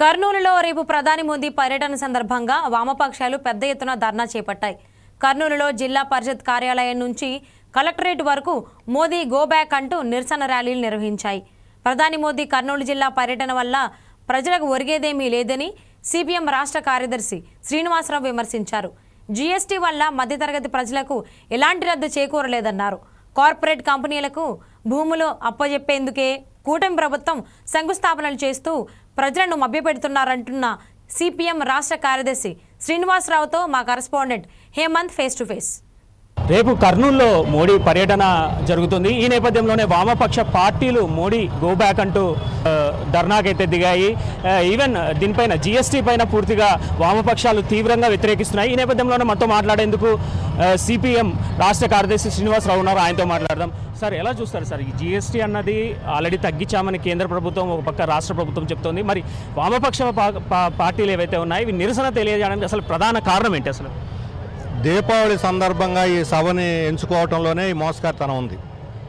కర్నూలులో రేపు ప్రధాని మోదీ పర్యటన సందర్భంగా వామపక్షాలు పెద్ద ఎత్తున ధర్నా చేపట్టాయి. కర్నూలులో జిల్లా పరిషత్ కార్యాలయం నుంచి కలెక్టరేట్ వరకు మోదీ గోబ్యాక్ అంటూ నిరసన ర్యాలీలు నిర్వహించాయి. ప్రధాని మోదీ కర్నూలు జిల్లా పర్యటన వల్ల ప్రజలకు ఒరిగేదేమీ లేదని సిపిఎం రాష్ట్ర కార్యదర్శి శ్రీనివాసరావు విమర్శించారు. జీఎస్టీ వల్ల మధ్యతరగతి ప్రజలకు ఎలాంటి రద్దు చేకూరలేదన్నారు. కార్పొరేట్ కంపెనీలకు భూములు అప్పజెప్పేందుకే కూటమి ప్రభుత్వం శంకుస్థాపనలు చేస్తూ ప్రజలను మభ్యపెడుతున్నారంటున్న సిపిఎం రాష్ట్ర కార్యదర్శి శ్రీనివాసరావుతో మా correspondent Hemanth face to face. రేపు కర్నూలులో మోడీ పర్యటన జరుగుతుంది. ఈ నేపథ్యంలోనే వామపక్ష పార్టీలు మోడీ గో బ్యాక్ అంటూ ధర్నాకైతే దిగాయి. ఈవెన్ దీనిపైన జిఎస్టీ పైన పూర్తిగా వామపక్షాలు తీవ్రంగా వ్యతిరేకిస్తున్నాయి. ఈ నేపథ్యంలోనే మనతో మాట్లాడేందుకు సిపిఎం రాష్ట్ర కార్యదర్శి శ్రీనివాసరావు ఉన్నారు. ఆయనతో మాట్లాడదాం. సార్ ఎలా చూస్తారు సార్ ఈ జిఎస్టీ అన్నది ఆల్రెడీ తగ్గించామని కేంద్ర ప్రభుత్వం ఒక పక్క రాష్ట్ర ప్రభుత్వం చెప్తోంది. మరి వామపక్ష పార్టీలు ఏవైతే ఉన్నాయో ఇవి నిరసన తెలియజేయడానికి అసలు ప్రధాన కారణం ఏంటి అసలు? దీపావళి సందర్భంగా ఈ సభని ఎంచుకోవటంలోనే ఈ మోసకర్తనం ఉంది.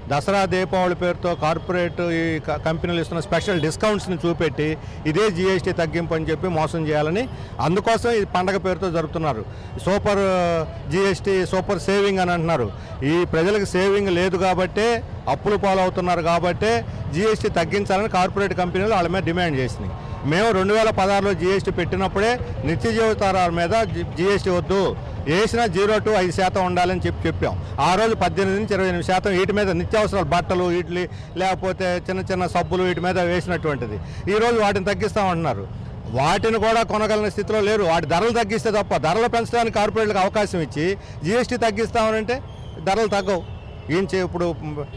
దసరా దీపావళి పేరుతో కార్పొరేట్ ఈ క- కంపెనీలు ఇస్తున్న స్పెషల్ డిస్కౌంట్స్ని చూపెట్టి ఇదే జీఎస్టీ తగ్గింపు అని చెప్పి మోసం చేయాలని అందుకోసం ఈ పండగ పేరుతో జరుపుతున్నారు. సూపర్ జీఎస్టీ సూపర్ సేవింగ్ అని అంటున్నారు. ఈ ప్రజలకు సేవింగ్ లేదు కాబట్టే అప్పులు పాలవుతున్నారు కాబట్టే జీఎస్టీ తగ్గించాలని కార్పొరేట్ కంపెనీలు వాళ్ళ మీద డిమాండ్ చేసినాయి. మేము రెండు వేల పదహారులో జీఎస్టీ పెట్టినప్పుడే నిత్య జీవితాల మీద జీఎస్టీ వద్దు. వేసినా జీరో టు ఐదు శాతం ఉండాలని చెప్పి చెప్పాం. ఆ రోజు పద్దెనిమిది నుంచి ఇరవై ఎనిమిది శాతం వీటి మీద నిత్యావసరాలు బట్టలు వీటి లేకపోతే చిన్న చిన్న సబ్బులు వీటి మీద వేసినటువంటిది. ఈ రోజు వాటిని తగ్గిస్తామంటున్నారు వాటిని కూడా కొనగలిగిన స్థితిలో లేరు. వాటి ధరలు తగ్గిస్తే తప్ప ధరలు పెంచడానికి కార్పొరేట్లకు అవకాశం ఇచ్చి జీఎస్టీ తగ్గిస్తామనంటే ధరలు తగ్గవు. ఏం చే ఇప్పుడు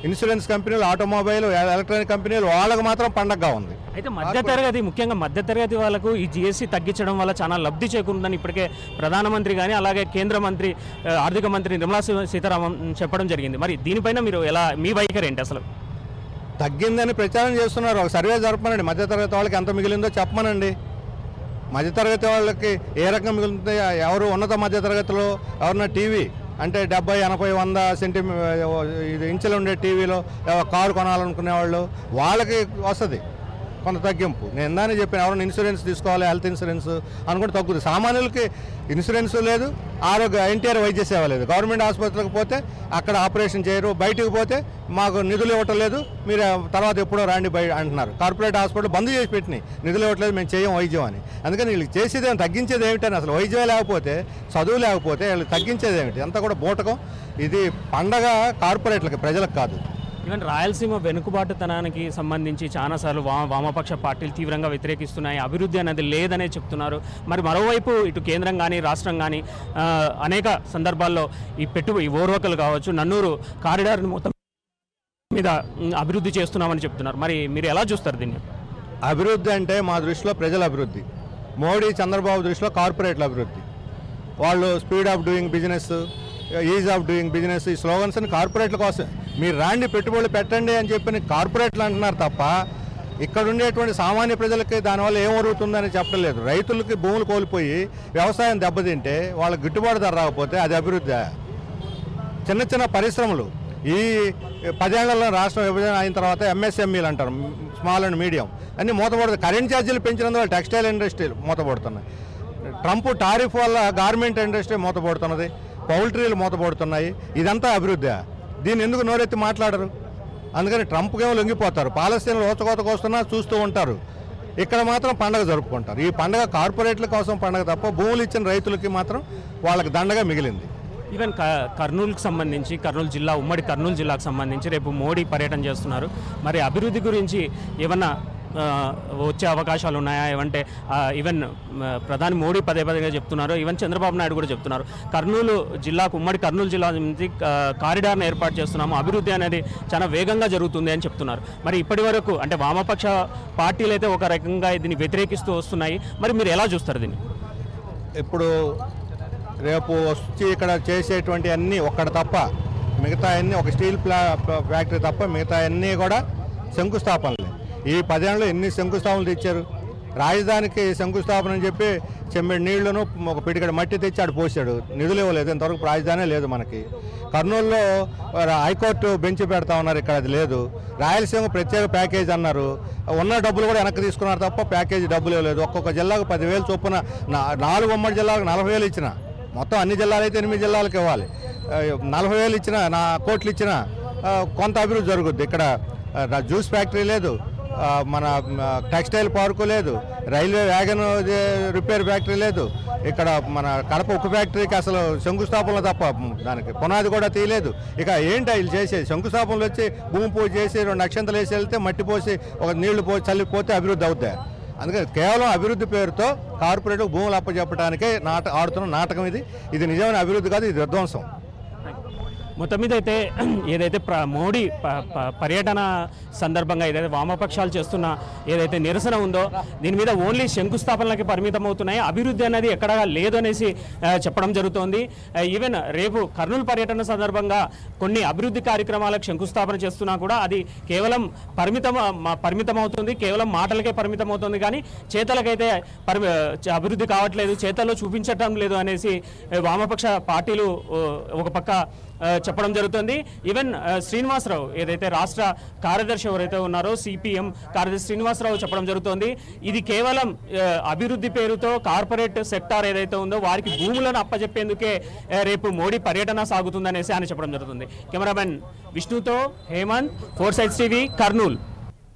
ఇన్సూరెన్స్ కంపెనీలు ఆటోమొబైల్ ఎలక్ట్రానిక్ కంపెనీలు వాళ్ళకు మాత్రం పండగగా ఉంది. అయితే మధ్యతరగతి ముఖ్యంగా మధ్యతరగతి వాళ్ళకు ఈ జీఎస్టీ తగ్గించడం వల్ల చాలా లబ్ధి చేకూరుందని ఇప్పటికే ప్రధానమంత్రి కానీ అలాగే కేంద్ర మంత్రి ఆర్థిక మంత్రి నిర్మలా సీతారామన్ చెప్పడం జరిగింది. మరి దీనిపైన మీరు ఎలా మీ వైఖరి ఏంటి అసలు? తగ్గిందని ప్రచారం చేస్తున్నారు. ఒక సర్వే జరపమనండి. మధ్యతరగతి వాళ్ళకి ఎంత మిగిలిందో చెప్పమనండి. మధ్యతరగతి వాళ్ళకి ఏ రకంగా మిగులుతుంది ఎవరు ఉన్నత మధ్యతరగతిలో ఎవరన్నా టీవీ అంటే డెబ్బై ఎనభై వంద సెంటీ ఇది ఇంచులు ఉండే టీవీలో కారు కొనాలనుకునే వాళ్ళు వాళ్ళకి వస్తుంది. కొంత తగ్గింపు. నేను ఇందానే చెప్పాను ఎవరైనా ఇన్సూరెన్స్ తీసుకోవాలి హెల్త్ ఇన్సూరెన్స్ అనుకుంటే తగ్గుతుంది. సామాన్యులకి ఇన్సూరెన్స్ లేదు ఆరోగ్య ఎన్టీఆర్ వైద్య సేవ లేదు. గవర్నమెంట్ ఆసుపత్రికి పోతే అక్కడ ఆపరేషన్ చేయరు బయటికి పోతే మాకు నిధులు ఇవ్వటం లేదు మీరు తర్వాత ఎప్పుడో రాండి బయట అంటున్నారు. కార్పొరేట్ హాస్పిటల్ బంద్ చేసి పెట్టినాయి. నిధులు ఇవ్వట్లేదు మేము చేయం వైద్యం అని. అందుకని వీళ్ళకి చేసేది ఏమి తగ్గించేది ఏమిటని అసలు వైద్యం లేకపోతే చదువు లేకపోతే వీళ్ళకి తగ్గించేది ఏమిటి? అంతా కూడా బూటకం. ఇది పండగ కార్పొరేట్లకి ప్రజలకు కాదు. ఈవెన్ రాయలసీమ వెనుకబాటుతనానికి సంబంధించి చాలాసార్లు వామ వామపక్ష పార్టీలు తీవ్రంగా వ్యతిరేకిస్తున్నాయి. అభివృద్ధి అనేది లేదనే చెప్తున్నారు. మరి మరోవైపు ఇటు కేంద్రం కానీ రాష్ట్రం కానీ అనేక సందర్భాల్లో ఈ పెట్టు ఈ ఓర్వకలు కావచ్చు నన్నూరు కారిడార్ని మొత్తం మీద అభివృద్ధి చేస్తున్నామని చెప్తున్నారు. మరి మీరు ఎలా చూస్తారు దీన్ని? అభివృద్ధి అంటే మా దృష్టిలో ప్రజల అభివృద్ధి. మోడీ చంద్రబాబు దృష్టిలో కార్పొరేట్ల అభివృద్ధి. వాళ్ళు speed of doing business ease of doing business ఈ స్లోగన్స్ని కార్పొరేట్ల కోసం. మీరు రాండి పెట్టుబడులు పెట్టండి అని చెప్పి కార్పొరేట్లు అంటున్నారు తప్ప ఇక్కడ ఉండేటువంటి సామాన్య ప్రజలకి దానివల్ల ఏం జరుగుతుందని చెప్పడం లేదు. రైతులకి భూములు కోల్పోయి వ్యవసాయం దెబ్బతింటే వాళ్ళకి గిట్టుబాటు ధర రాకపోతే అది అభివృద్ధి. చిన్న చిన్న పరిశ్రమలు. ఈ పదేళ్ళలో రాష్ట్రం విభజన అయిన తర్వాత ఎంఎస్ఎంఈలు అంటారు స్మాల్ అండ్ మీడియం. అన్ని మూతపడుతుంది కరెంట్ ఛార్జీలు పెంచినందువల్ల టెక్స్టైల్ ఇండస్ట్రీలు మూతపడుతున్నాయి. ట్రంప్ టారిఫ్ వల్ల గార్మెంట్ ఇండస్ట్రీ మూతపడుతున్నది. పౌల్ట్రీలు మూతపడుతున్నాయి. ఇదంతా అభివృద్ధి. దీన్ని ఎందుకు నోరెత్తి మాట్లాడరు? అందుకని ట్రంప్కేమో లొంగిపోతారు. పాలస్తీన్లు ఓచకోతకు వస్తున్నా చూస్తూ ఉంటారు. ఇక్కడ మాత్రం పండగ జరుపుకుంటారు. ఈ పండగ కార్పొరేట్ల కోసం పండగ తప్ప భూములు ఇచ్చిన రైతులకి మాత్రం వాళ్ళకి దండగా మిగిలింది. ఈవెన్ క- కర్నూలుకి సంబంధించి కర్నూలు జిల్లా ఉమ్మడి కర్నూలు జిల్లాకు సంబంధించి రేపు మోడీ పర్యటన చేస్తున్నారు. మరి అభివృద్ధి గురించి ఏమన్నా వచ్చే అవకాశాలు ఉన్నాయా? ఏమంటే ఈవెన్ ప్రధాని మోడీ పదే పదేగా చెప్తున్నారు. ఈవెన్ చంద్రబాబు నాయుడు కూడా చెప్తున్నారు. కర్నూలు జిల్లాకు ఉమ్మడి కర్నూలు జిల్లా నుంచి కారిడార్ను ఏర్పాటు చేస్తున్నాము. అభివృద్ధి అనేది చాలా వేగంగా జరుగుతుంది అని చెప్తున్నారు. మరి ఇప్పటి వరకు అంటే వామపక్ష పార్టీలు అయితే ఒక రకంగా దీన్ని వ్యతిరేకిస్తూ వస్తున్నాయి. మరి మీరు ఎలా చూస్తారు దీన్ని? ఇప్పుడు రేపు వచ్చి ఇక్కడ చేసేటువంటి అన్నీ ఒక్కడ తప్ప మిగతా అన్నీ ఒక స్టీల్ ప్లా ఫ్యాక్టరీ తప్ప మిగతా అన్నీ కూడా శంకుస్థాపనలే. ఈ పదేళ్ళలో ఎన్ని శంకుస్థాపనలు తెచ్చారు? రాజధానికి శంకుస్థాపన అని చెప్పి చెమ్మిడి నీళ్ళను ఒక పిడికడ మట్టి తెచ్చి ఆడు పోసాడు. నిధులు ఇవ్వలేదు. ఇంతవరకు రాజధానే లేదు మనకి. కర్నూలులో హైకోర్టు బెంచ్ పెడతా ఉన్నారు ఇక్కడ అది లేదు. రాయలసీమ ప్రత్యేక ప్యాకేజ్ అన్నారు. ఉన్న డబ్బులు కూడా వెనక్కి తీసుకున్నారు తప్ప ప్యాకేజీ డబ్బులు ఇవ్వలేదు. ఒక్కొక్క జిల్లాకు పదివేలు చొప్పున నా- నాలుగు ఉమ్మడి జిల్లాలకు నలభై వేలు ఇచ్చిన. మొత్తం అన్ని జిల్లాలు అయితే ఎనిమిది జిల్లాలకు ఇవ్వాలి. నలభై వేలు ఇచ్చిన నా కోట్లు ఇచ్చిన కొంత అభివృద్ధి జరుగుద్ది. ఇక్కడ జ్యూస్ ఫ్యాక్టరీ లేదు. మన టెక్స్టైల్ పార్కు లేదు. రైల్వే వ్యాగన్ రిపేర్ ఫ్యాక్టరీ లేదు. ఇక్కడ మన కడప ఉక్కు ఫ్యాక్టరీకి అసలు శంకుస్థాపనలు తప్ప దానికి పునాది కూడా తీయలేదు. ఇక ఏంటి వీళ్ళు చేసేది? శంకుస్థాపనలు వచ్చి భూమి పూజ చేసి రెండు అక్షంతలు వేసి వెళ్తే మట్టి పోసి ఒక నీళ్ళు పోసి చల్లిపోతే అభివృద్ధి అవుతాయి అందుకని కేవలం అభివృద్ధి పేరుతో కార్పొరేట్ భూములు అప్పచెప్పడానికే నాట ఆడుతున్న నాటకం ఇది. ఇది నిజమైన అభివృద్ధి కాదు ఇది విధ్వంసం. మొత్తం మీద అయితే ఏదైతే ప్ర మోడీ ప- ప- పర్యటన సందర్భంగా ఏదైతే వామపక్షాలు చేస్తున్న ఏదైతే నిరసన ఉందో దీని మీద ఓన్లీ శంకుస్థాపనలకి పరిమితం అవుతున్నాయి అభివృద్ధి అనేది ఎక్కడా లేదు అనేసి చెప్పడం జరుగుతోంది. ఈవెన్ రేపు కర్నూలు పర్యటన సందర్భంగా కొన్ని అభివృద్ధి కార్యక్రమాలకు శంకుస్థాపన చేస్తున్నా కూడా అది కేవలం పరిమితం పరిమితం అవుతుంది కేవలం మాటలకే పరిమితం అవుతుంది కానీ చేతలకైతే పరి అభివృద్ధి కావట్లేదు. చేతల్లో చూపించటం లేదు అనేసి వామపక్ష పార్టీలు ఒక పక్క చెప్పడం జరుగుతుంది. ఈవెన్ శ్రీనివాసరావు ఏదైతే రాష్ట్ర కార్యదర్శి ఎవరైతే ఉన్నారో సిపిఎం కార్యదర్శి శ్రీనివాసరావు చెప్పడం జరుగుతోంది. ఇది కేవలం అభివృద్ధి పేరుతో కార్పొరేట్ సెక్టార్ ఏదైతే ఉందో వారికి భూములను అప్పచెప్పేందుకే రేపు మోడీ పర్యటన సాగుతుందనేసి ఆయన చెప్పడం జరుగుతుంది. Cameraman విష్ణుతో Hemanth four sides TV Kurnool.